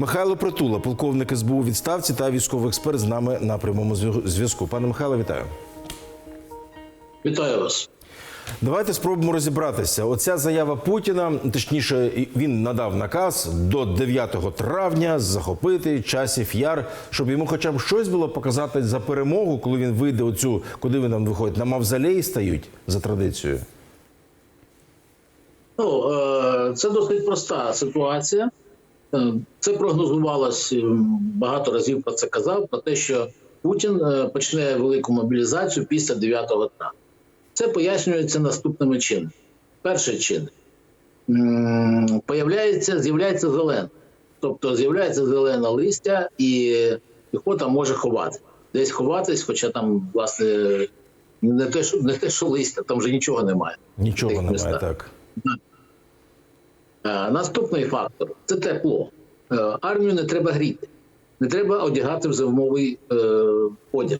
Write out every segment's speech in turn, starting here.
Михайло Притула, полковник СБУ відставці та військовий експерт з нами на прямому зв'язку. Пане Михайло, вітаю. Вітаю вас. Давайте спробуємо розібратися. Оця заява Путіна, точніше, він надав наказ до 9 травня захопити часів яр, щоб йому хоча б щось було показати за перемогу, коли він вийде оцю, куди він там виходить, на мавзолей стають за традицією. Ну, е, це досить проста ситуація. Е, Це прогнозувалось е, багато разів про це казав, про те, що Путін е, почне велику мобілізацію після 9 травня. Це пояснюється наступними чинами. Перший чин появляється, з'являється зелена. Тобто з'являється зелене листя, і піхота може ховати. Десь ховатись, хоча там, власне, не те, що, не те, що листя, там вже нічого немає. Нічого немає містах. так. Е, Наступний фактор це тепло. Е, Армію не треба гріти, не треба одягати в зимовий е, одяг,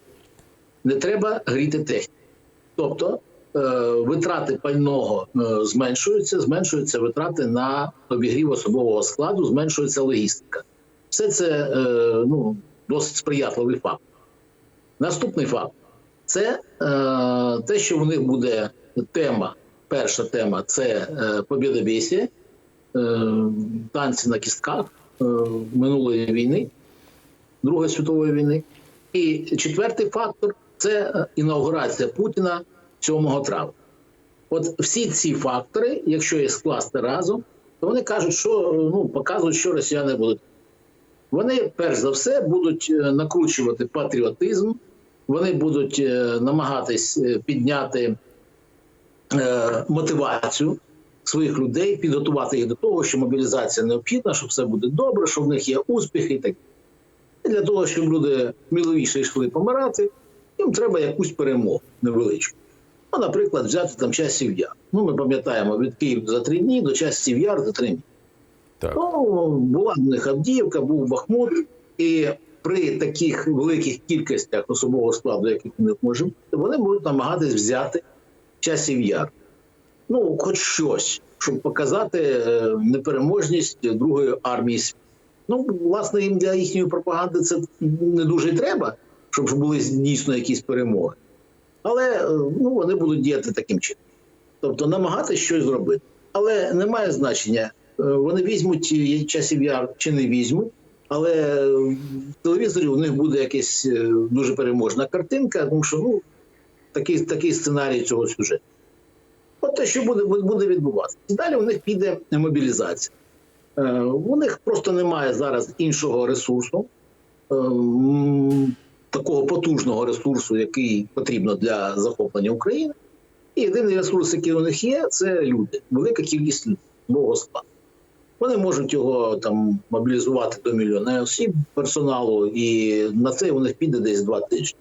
не треба гріти техніку. Тобто витрати пального зменшуються, зменшуються витрати на обігрів особового складу, зменшується логістика. Все це ну, досить сприятливий факт. Наступний факт це те, що в них буде тема. Перша тема це е, побєдобєсія, е, танці на кістках е, минулої війни, Другої світової війни. І четвертий фактор це е, інаугурація Путіна 7 травня. От всі ці фактори, якщо їх скласти разом, то вони кажуть, що е, ну, показують, що росіяни будуть. Вони перш за все будуть е, накручувати патріотизм, вони будуть е, намагатись е, підняти е, мотивацію своїх людей, підготувати їх до того, що мобілізація необхідна, що все буде добре, що в них є успіхи і так. І для того, щоб люди міловіше йшли помирати, їм треба якусь перемогу невеличку. Ну, наприклад, взяти там часів яр. Ну, ми пам'ятаємо від Києва за три дні до часів яр за три дні. Так. Ну, була в них Авдіївка, був Бахмут, і при таких великих кількостях особового складу, яких у них може бути, вони будуть намагатись взяти часів яр. Ну, хоч щось, щоб показати е, непереможність Другої армії світу. Ну, власне, їм для їхньої пропаганди це не дуже треба, щоб були дійсно якісь перемоги. Але е, ну, вони будуть діяти таким чином. Тобто намагатися щось зробити. Але немає значення, е, вони візьмуть часів яр чи не візьмуть, але в телевізорі у них буде якась дуже переможна картинка, тому що ну, такий, такий сценарій цього сюжету. От те, що буде, буде відбуватися. Далі у них піде мобілізація. Е, У них просто немає зараз іншого ресурсу, е, такого потужного ресурсу, який потрібно для захоплення України. І єдиний ресурс, який у них є, це люди, велика кількість нового складу. Вони можуть його там мобілізувати до мільйона осіб персоналу, і на це у них піде десь два тижні.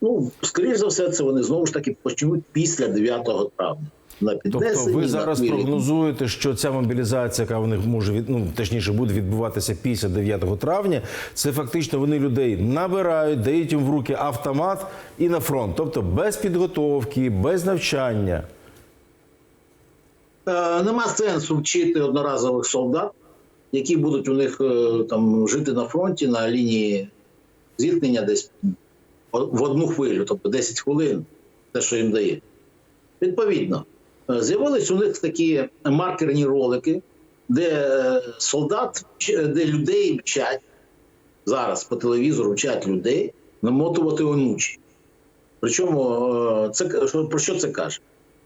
Ну, скоріш за все, це вони знову ж таки почнуть після 9 травня. На Тобто ви зараз хвилі. прогнозуєте, що ця мобілізація, яка в них може від ну точніше буде відбуватися після 9 травня, це фактично вони людей набирають, дають їм в руки автомат і на фронт, тобто без підготовки, без навчання. Е, Нема сенсу вчити одноразових солдат, які будуть у них е, там жити на фронті на лінії зіткнення десь в одну хвилю, тобто 10 хвилин, те, що їм дає. Відповідно, е, з'явились у них такі маркерні ролики, де е, солдат, де людей вчать зараз по телевізору вчать людей намотувати онучі. Причому е, це про що це каже?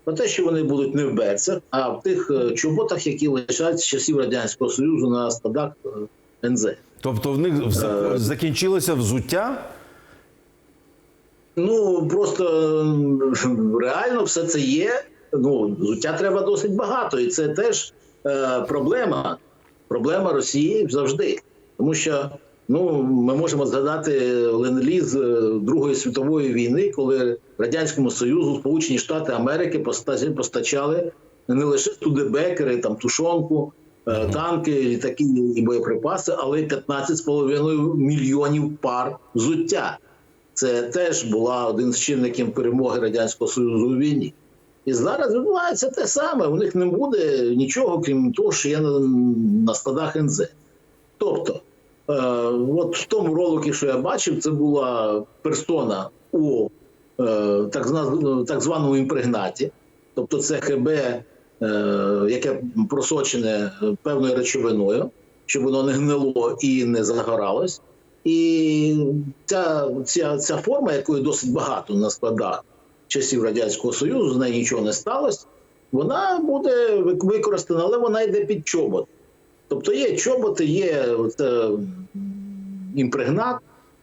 Про те, що вони будуть не в берцях, а в тих е, чоботах, які лежать з часів Радянського Союзу на складах е, НЗ. Тобто в них закінчилося взуття. Ну просто реально все це є. Ну, взуття треба досить багато, і це теж е, проблема. Проблема Росії завжди. Тому що ну, ми можемо згадати ленд-ліз е, Другої світової війни, коли Радянському Союзу Сполучені Штати Америки поста- постачали не лише студебекери, там тушонку, е, танки, літаки і боєприпаси, але й 15,5 мільйонів пар взуття. Це теж була один з чинників перемоги Радянського Союзу у війні. І зараз відбувається те саме. У них не буде нічого, крім того, що є на, на складах НЗ. Тобто, е, от в тому ролику, що я бачив, це була персона у е, так, так званому імпрегнаті, тобто це ХБ, е, яке просочене певною речовиною, щоб воно не гнило і не загоралось. І ця, ця, ця форма, якої досить багато на складах часів Радянського Союзу, з нею нічого не сталося, вона буде використана, але вона йде під чобот. Тобто є чоботи, є оце, м, імпрегнат,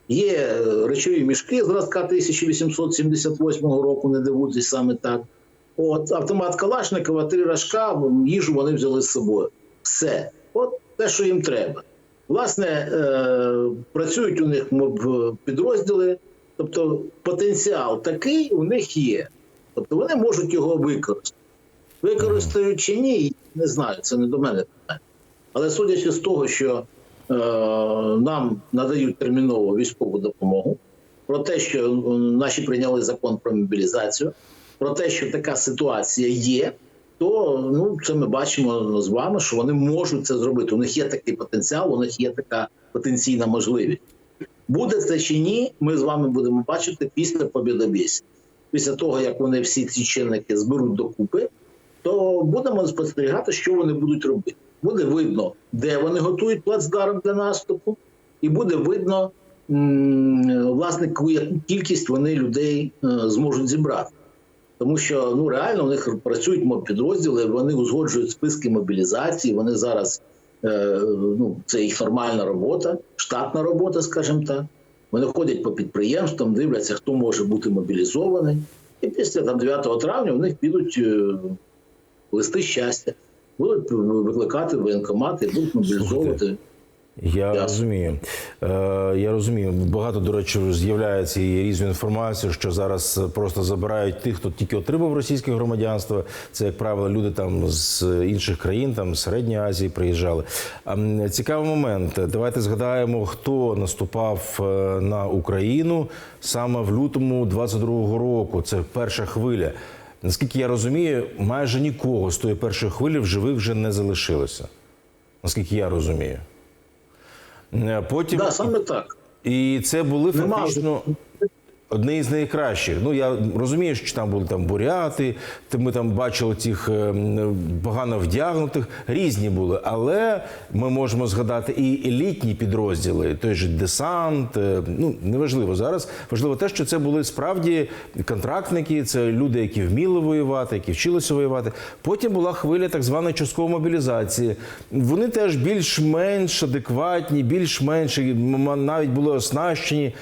є е, речові мішки зразка 1878 року, не дивуйтесь саме так. От автомат Калашникова, три рожка, їжу вони взяли з собою. Все. От те, що їм треба. Власне, е, працюють у них підрозділи, тобто потенціал такий у них є. Тобто вони можуть його використати. Використають чи ні, не знаю, це не до мене питання. Але судячи з того, що е, нам надають терміново військову допомогу, про те, що наші прийняли закон про мобілізацію, про те, що така ситуація є, то ну, це ми бачимо з вами, що вони можуть це зробити. У них є такий потенціал, у них є така потенційна можливість. Буде це чи ні, ми з вами будемо бачити після побідобєсі. Після того, як вони всі ці чинники зберуть докупи, то будемо спостерігати, що вони будуть робити. Буде видно, де вони готують плацдарм для наступу, і буде видно, власне, яку кількість вони людей е, зможуть зібрати. Тому що ну реально у них працюють мобпідрозділи, вони узгоджують списки мобілізації. Вони зараз е, ну це їх нормальна робота, штатна робота, скажімо так. Вони ходять по підприємствам, дивляться, хто може бути мобілізований. І після там 9 травня у них підуть е, листи щастя, будуть викликати воєнкомати, будуть мобілізовувати. Я Ясно. розумію. Е, я розумію. Багато, до речі, з'являється і різну інформацію, що зараз просто забирають тих, хто тільки отримав російське громадянство. Це, як правило, люди там з інших країн, там з Середньої Азії приїжджали. Цікавий момент. Давайте згадаємо, хто наступав е, на Україну саме в лютому 22-го року. Це перша хвиля. Наскільки я розумію, майже нікого з тої першої хвилі в живих вже не залишилося. Наскільки я розумію. Е, Потім Да, саме так. і це були Нема фактично одні з найкращих. Ну я розумію, що там були там буряти, ми там бачили цих е, погано вдягнутих, різні були. Але ми можемо згадати і елітні підрозділи, той же десант. е, Ну неважливо зараз. Важливо те, що це були справді контрактники, це люди, які вміли воювати, які вчилися воювати. Потім була хвиля так званої часткової мобілізації. Вони теж більш-менш адекватні, більш-менш навіть були оснащені.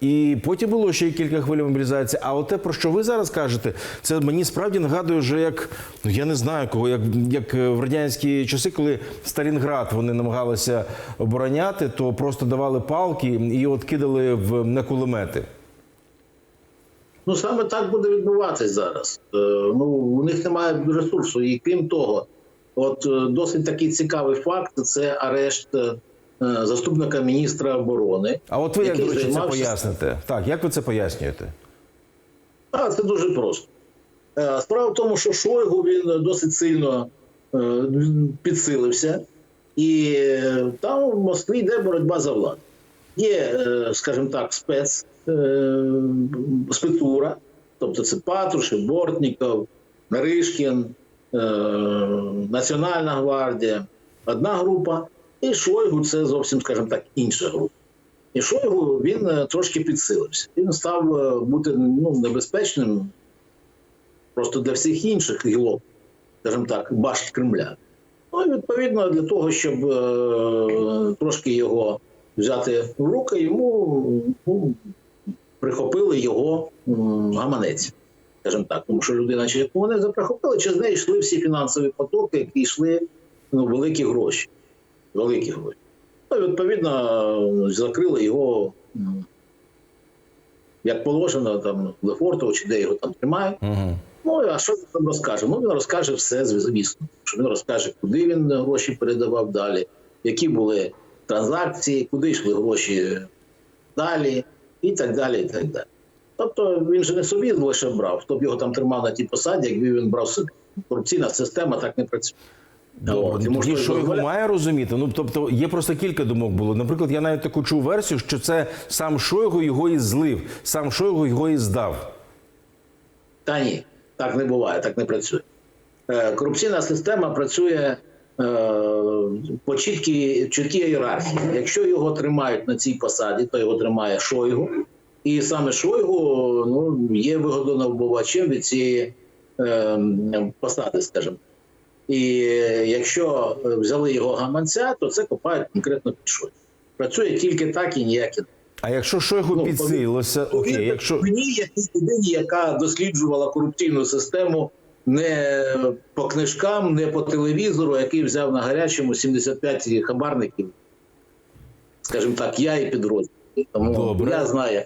І потім було ще кілька хвиль мобілізації. А от те, про що ви зараз кажете, це мені справді нагадує вже як ну я не знаю кого, як, як в радянські часи, коли Сталінград вони намагалися обороняти, то просто давали палки і от кидали в на кулемети. Ну саме так буде відбуватись зараз. Е, ну у них немає ресурсу, і крім того, от е, досить такий цікавий факт: це арешт е, заступника міністра оборони. А от ви як до речі, це поясните? Так, як ви це пояснюєте? А, це дуже просто. Е, Справа в тому, що Шойгу він досить сильно е, підсилився, і е, там в Москві йде боротьба за владу. Є, е, скажімо так, спец, е, спецура, тобто це Патрушев, Бортніков, Наришкін, е, Національна гвардія, одна група, і Шойгу це зовсім, скажімо так, інша група. І Шойгу він е, трошки підсилився. Він став е, бути ну, небезпечним просто для всіх інших гілок, скажімо так, башт Кремля. Ну і відповідно для того, щоб е, трошки його взяти в руки, йому ну, прихопили його гаманець, скажімо так, тому що людина через вони заприхопили, через неї йшли всі фінансові потоки, які йшли ну, великі гроші. Великі гроші. Ну, відповідно, закрили його, як положено, там Лефортово, чи де його там тримають. Угу. Ну, а що він там розкаже? Ну, він розкаже все, звісно. Що він розкаже, куди він гроші передавав далі, які були транзакції, куди йшли гроші далі, і так далі. і так далі. Тобто він же не собі лише брав, хто б його там тримав на тій посаді, якби він брав собі. Корупційна система так не працює. Добре, ну, щось Шойгу дозволяє. має розуміти. Ну тобто є просто кілька думок було. Наприклад, я навіть таку чув версію, що це сам Шойгу його і злив, сам Шойгу його і здав. Та ні, так не буває, так не працює. Е, Корупційна система працює е, по чіткій, чіткій ієрархії. Якщо його тримають на цій посаді, то його тримає Шойгу. І саме Шойгу ну, є вигодонабувачем від цієї е, посади, скажімо. І якщо взяли його гаманця, то це копають конкретно під Шойгу. Працює тільки так і ніяк. А якщо Шойгу Ну, підсилилося, окей, якщо мені, як людині, яка досліджувала корупційну систему не по книжкам, не по телевізору, який взяв на гарячому 75 хабарників, скажімо так, я і підрозділ. Тому Добре. я знаю.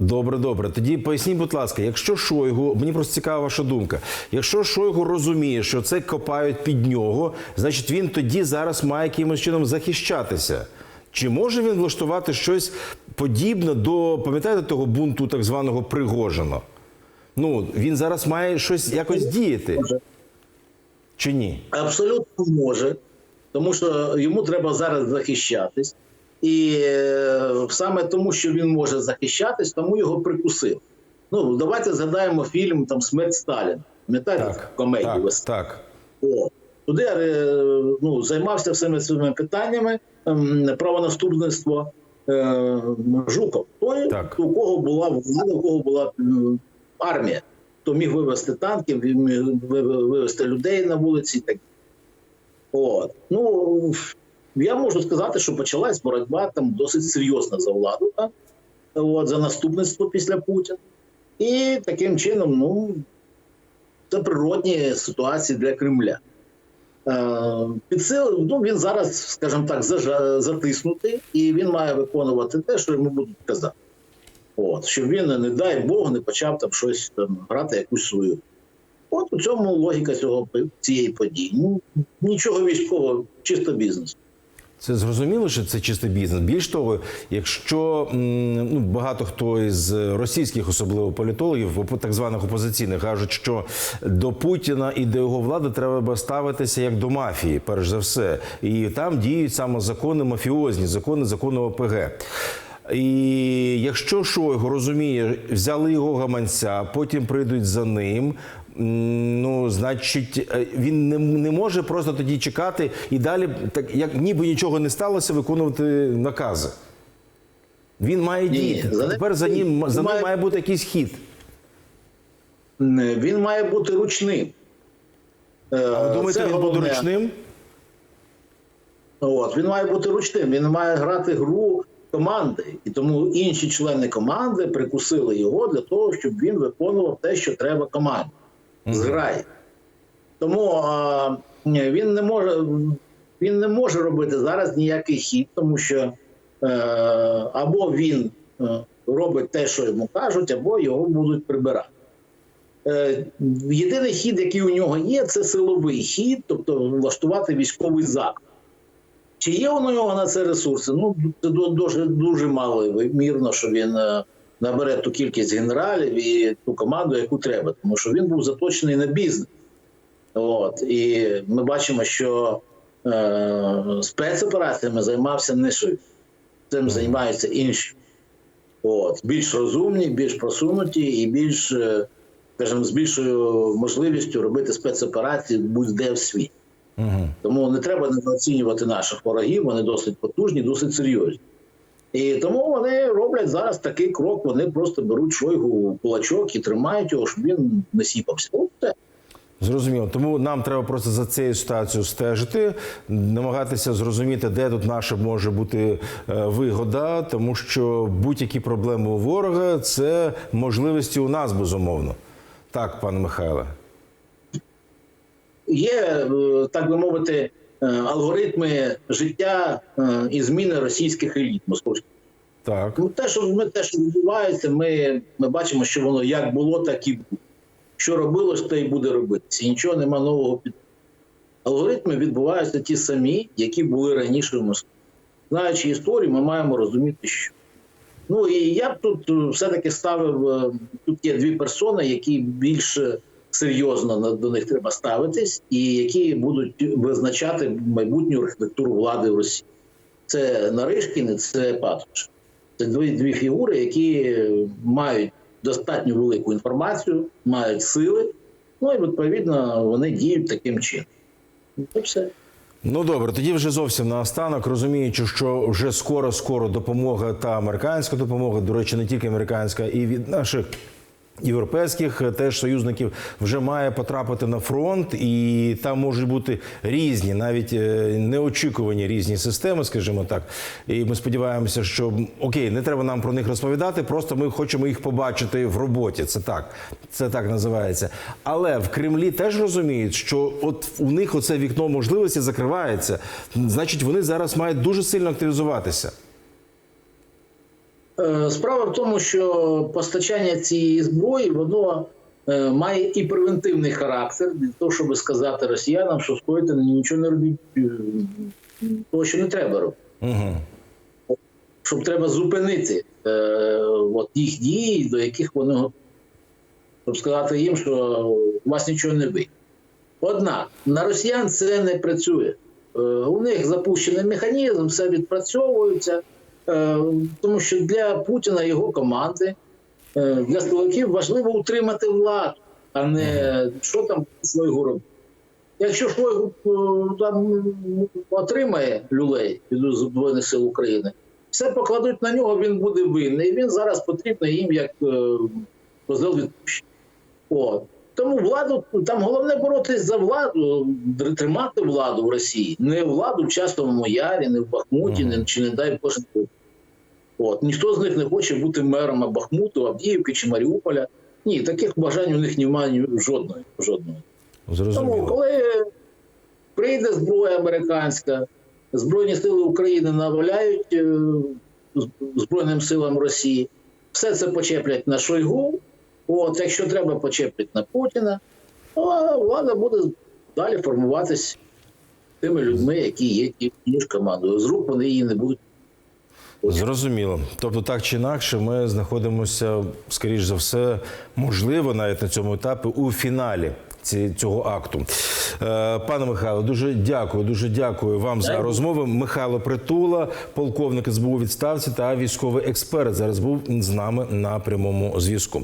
Добре, добре. Тоді поясніть, будь ласка, якщо Шойгу, мені просто цікава ваша думка. Якщо Шойгу розуміє, що це копають під нього, значить він тоді зараз має якимось чином захищатися. Чи може він влаштувати щось подібне до, пам'ятаєте, того бунту так званого Пригожина? Ну, він зараз має щось якось діяти. Чи ні? Абсолютно може, тому що йому треба зараз захищатись. І е, саме тому, що він може захищатись, тому його прикусив. Ну, давайте згадаємо фільм там Смерть Сталіна. Пам'ятаєте Так, комедію? так, веселу? так. О, туди е, ну, займався всіми цими питаннями ем, правонаступництво е, Жуков. Той, Так. у кого була влада, у кого була армія, хто міг вивезти танки, міг вивезти людей на вулиці. Так. От. Ну, я можу сказати, що почалась боротьба там досить серйозна за владу, так? От, за наступництво після Путіна. І таким чином, ну, це природні ситуації для Кремля. Е, Підсил, ну, він зараз, скажімо так, затиснутий, і він має виконувати те, що йому будуть казати. От, щоб він, не дай Бог, не почав там щось там, грати якусь свою. От у цьому логіка цього цієї події. Ну, нічого військового, чисто бізнес. Це зрозуміло, що це чистий бізнес. Більш того, якщо ну, багато хто із російських, особливо політологів, так званих опозиційних, кажуть, що до Путіна і до його влади треба ставитися як до мафії, перш за все, і там діють саме закони мафіозні, закони закону ОПГ. І якщо Шойгу розуміє, взяли його гаманця, потім прийдуть за ним. Ну, значить, е, він не, не може просто тоді чекати і далі, так як ніби нічого не сталося, виконувати накази. Він має Ні, діяти. за ним- Тепер за ним за ним має- має бути якийсь хід. Не, Він має бути ручним. Е, А ви думаєте, це він буде ручним? От, він має бути ручним, він має грати гру команди. І тому інші члени команди прикусили його для того, щоб він виконував те, що треба команді. Зграє. Тому а, він не може він не може робити зараз ніякий хід, тому що е, або він е, робить те, що йому кажуть, або його будуть прибирати. Е, єдиний хід, який у нього є, це силовий хід, тобто влаштувати військовий заклад. Чи є у нього на це ресурси? Ну, це дуже, дуже мало ймовірно, що він е, набере ту кількість генералів і ту команду, яку треба, тому що він був заточений на бізнес. От. І ми бачимо, що е, спецопераціями займався не Шойгу. Цим займаються інші. От. Більш розумні, більш просунуті і більш, е, скажімо, з більшою можливістю робити спецоперації будь-де в світі. Угу. Тому не треба недооцінювати наших ворогів, вони досить потужні, досить серйозні. І тому вони роблять зараз такий крок, вони просто беруть шойгу в кулачок і тримають його, щоб він не сіпався. Зрозуміло. Тому нам треба просто за цією ситуацією стежити, намагатися зрозуміти, де тут наша може бути е, вигода, тому що будь-які проблеми у ворога це можливості у нас, безумовно. Так, пане Михайле. Є, е, так би мовити, алгоритми життя е, і зміни російських еліт московських. Так. Ну, те, що ми те, що відбувається, ми, ми бачимо, що воно як було, так і буде. Що робилось, те й буде робитися. І нічого нема нового під. Алгоритми відбуваються ті самі, які були раніше в Москві. Знаючи історію, ми маємо розуміти, що. Ну і я б тут е, все-таки ставив, е, тут є дві персони, які більш серйозно до них треба ставитись, і які будуть визначати майбутню архітектуру влади в Росії. Це Наришкін це Патрушев. Це дві, дві фігури, які мають достатньо велику інформацію, мають сили, ну і відповідно вони діють таким чином. Це все. Ну добре, тоді вже зовсім наостанок, розуміючи, що вже скоро скоро допомога та американська допомога, до речі, не тільки американська, і від наших. Європейських е, теж союзників вже має потрапити на фронт, і там можуть бути різні, навіть е, неочікувані різні системи, скажімо так. І ми сподіваємося, що окей, не треба нам про них розповідати. Просто ми хочемо їх побачити в роботі. Це так, це так називається. Але в Кремлі теж розуміють, що от у них оце вікно можливості закривається. Значить, вони зараз мають дуже сильно активізуватися. Е, Справа в тому, що постачання цієї зброї воно е, має і превентивний характер для того, щоб сказати росіянам, що скоїте нічого не робіть, е, того, що не треба робити. Угу. Щоб треба зупинити е, от їх дії, до яких вони готові. Щоб сказати їм, що у вас нічого не вийде. Однак на росіян це не працює. Е, у них запущений механізм, все відпрацьовується, тому що для Путіна і його команди, е, для силовиків важливо утримати владу, а не що там Шойгу робить. Якщо Шойгу е, там отримає люлей від Збройних сил України, все покладуть на нього, він буде винний. Він зараз потрібний їм як е, козел відпущення. От. Тому владу там головне боротись за владу, тримати владу в Росії, не владу в Часовому Ярі, не в Бахмуті, не, чи не дай Боже. От ніхто з них не хоче бути мером Бахмуту, Авдіївки чи Маріуполя. Ні, таких бажань у них немає жодної. жодної. Тому, коли прийде зброя американська, Збройні сили України наваляють е, Збройним силам Росії, все це почеплять на Шойгу. От, якщо треба, почеплять на Путіна, ну, а влада буде далі формуватись тими людьми, які є тією ж командою. З рук вони її не будуть. Зрозуміло. Тобто, так чи інакше, ми знаходимося, скоріш за все, можливо, навіть на цьому етапі у фіналі цього акту. Е, Пане Михайло, дуже дякую. Дуже дякую вам за розмову. Михайло Притула, полковник СБУ відставці та військовий експерт, зараз був з нами на прямому зв'язку.